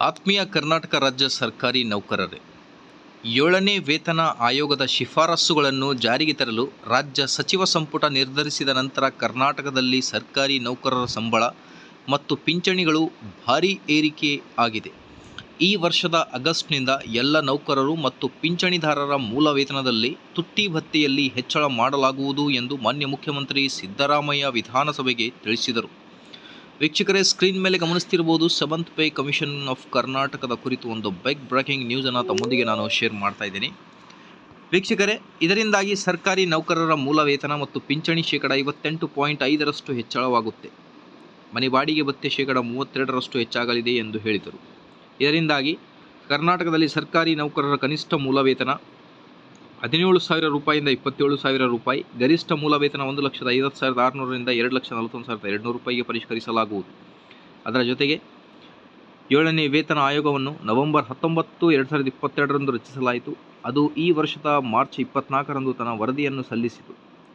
ಆತ್ಮೀಯ ಕರ್ನಾಟಕ ರಾಜ್ಯ ಸರ್ಕಾರಿ ನೌಕರರೇ, ಏಳನೇ ವೇತನ ಆಯೋಗದ ಶಿಫಾರಸುಗಳನ್ನು ಜಾರಿಗೆ ತರಲು ರಾಜ್ಯ ಸಚಿವ ಸಂಪುಟ ನಿರ್ಧರಿಸಿದ ನಂತರ ಕರ್ನಾಟಕದಲ್ಲಿ ಸರ್ಕಾರಿ ನೌಕರರ ಸಂಬಳ ಮತ್ತು ಪಿಂಚಣಿಗಳು ಭಾರೀ ಏರಿಕೆ ಆಗಿದೆ. ಈ ವರ್ಷದ ಆಗಸ್ಟ್ನಿಂದ ಎಲ್ಲ ನೌಕರರು ಮತ್ತು ಪಿಂಚಣಿದಾರರ ಮೂಲ ವೇತನದಲ್ಲಿ ತುಟ್ಟಿ ಭತ್ಯೆಯಲ್ಲಿ ಹೆಚ್ಚಳ ಮಾಡಲಾಗುವುದು ಎಂದು ಮಾನ್ಯ ಮುಖ್ಯಮಂತ್ರಿ ಸಿದ್ದರಾಮಯ್ಯ ವಿಧಾನಸಭೆಗೆ ತಿಳಿಸಿದರು. ವೀಕ್ಷಕರೇ ಸ್ಕ್ರೀನ್ ಮೇಲೆ ಗಮನಿಸ್ತಿರ್ಬೋದು ಸೆವೆಂತ್ ಪೇ ಕಮಿಷನ್ ಆಫ್ ಕರ್ನಾಟಕದ ಕುರಿತು ಒಂದು ಬೈಕ್ ಬ್ರೇಕಿಂಗ್ ನ್ಯೂಸನ್ನು ತಮ್ಮೊಂದಿಗೆ ನಾನು ಶೇರ್ ಮಾಡ್ತಾ ಇದ್ದೀನಿ. ವೀಕ್ಷಕರೇ, ಇದರಿಂದಾಗಿ ಸರ್ಕಾರಿ ನೌಕರರ ಮೂಲ ವೇತನ ಮತ್ತು ಪಿಂಚಣಿ ಶೇಕಡ ಐವತ್ತೆಂಟು ಪಾಯಿಂಟ್ ಐದರಷ್ಟು ಹೆಚ್ಚಳವಾಗುತ್ತೆ. ಮನೆ ಬಾಡಿಗೆ ಭತ್ಯೆ ಶೇಕಡ ಮೂವತ್ತೆರಡರಷ್ಟು ಹೆಚ್ಚಾಗಲಿದೆ ಎಂದು ಹೇಳಿದರು. ಇದರಿಂದಾಗಿ ಕರ್ನಾಟಕದಲ್ಲಿ ಸರ್ಕಾರಿ ನೌಕರರ ಕನಿಷ್ಠ ಮೂಲ ವೇತನ ಹದಿನೇಳು ಸಾವಿರ ರೂಪಾಯಿಂದ ಇಪ್ಪತ್ತೇಳು ಸಾವಿರ ರೂಪಾಯಿ, ಗರಿಷ್ಠ ಮೂಲ ವೇತನ ಒಂದು ಲಕ್ಷದ ಐವತ್ತು ಸಾವಿರದ ಆರುನೂರರಿಂದ ಎರಡು ಲಕ್ಷ ನಲವತ್ತೊಂದು ಸಾವಿರದ ಎರಡುನೂರು ರೂಪಾಯಿಗೆ ಪರಿಷ್ಕರಿಸಲಾಗುವುದು. ಅದರ ಜೊತೆಗೆ ಏಳನೇ ವೇತನ ಆಯೋಗವನ್ನು ನವೆಂಬರ್ ಹತ್ತೊಂಬತ್ತು ಎರಡು ಸಾವಿರದ ಇಪ್ಪತ್ತೆರಡರಂದು ರಚಿಸಲಾಯಿತು. ಅದು ಈ ವರ್ಷದ ಮಾರ್ಚ್ ಇಪ್ಪತ್ನಾಲ್ಕರಂದು ತನ್ನ ವರದಿಯನ್ನು ಸಲ್ಲಿಸಿತು.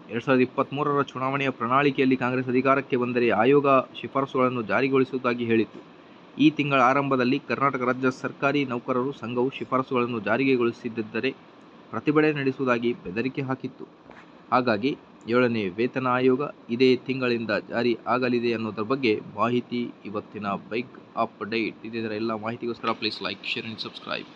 ಎರಡು ಸಾವಿರದ ಇಪ್ಪತ್ತ್ಮೂರರ ಚುನಾವಣೆಯ ಪ್ರಣಾಳಿಕೆಯಲ್ಲಿ ಕಾಂಗ್ರೆಸ್ ಅಧಿಕಾರಕ್ಕೆ ಬಂದರೆ ಆಯೋಗ ಶಿಫಾರಸುಗಳನ್ನು ಜಾರಿಗೊಳಿಸುವುದಾಗಿ ಹೇಳಿತ್ತು ಈ ತಿಂಗಳ ಆರಂಭದಲ್ಲಿ ಕರ್ನಾಟಕ ರಾಜ್ಯ ಸರ್ಕಾರಿ ನೌಕರರು ಸಂಘವು ಶಿಫಾರಸುಗಳನ್ನು ಜಾರಿಗೆಗೊಳಿಸದಿದ್ದರೆ ಪ್ರತಿಭಟನೆ ನಡೆಸುವುದಾಗಿ ಬೆದರಿಕೆ ಹಾಕಿತ್ತು. ಹಾಗಾಗಿ ಏಳನೇ ವೇತನ ಆಯೋಗ ಇದೇ ತಿಂಗಳಿಂದ ಜಾರಿ ಆಗಲಿದೆ ಅನ್ನೋದ್ರ ಬಗ್ಗೆ ಮಾಹಿತಿ ಇವತ್ತಿನ ಬೈಕ್ ಅಪ್ಡೇಟ್ ಇದರ ಎಲ್ಲ ಮಾಹಿತಿಗೋಸ್ಕರ please like share and subscribe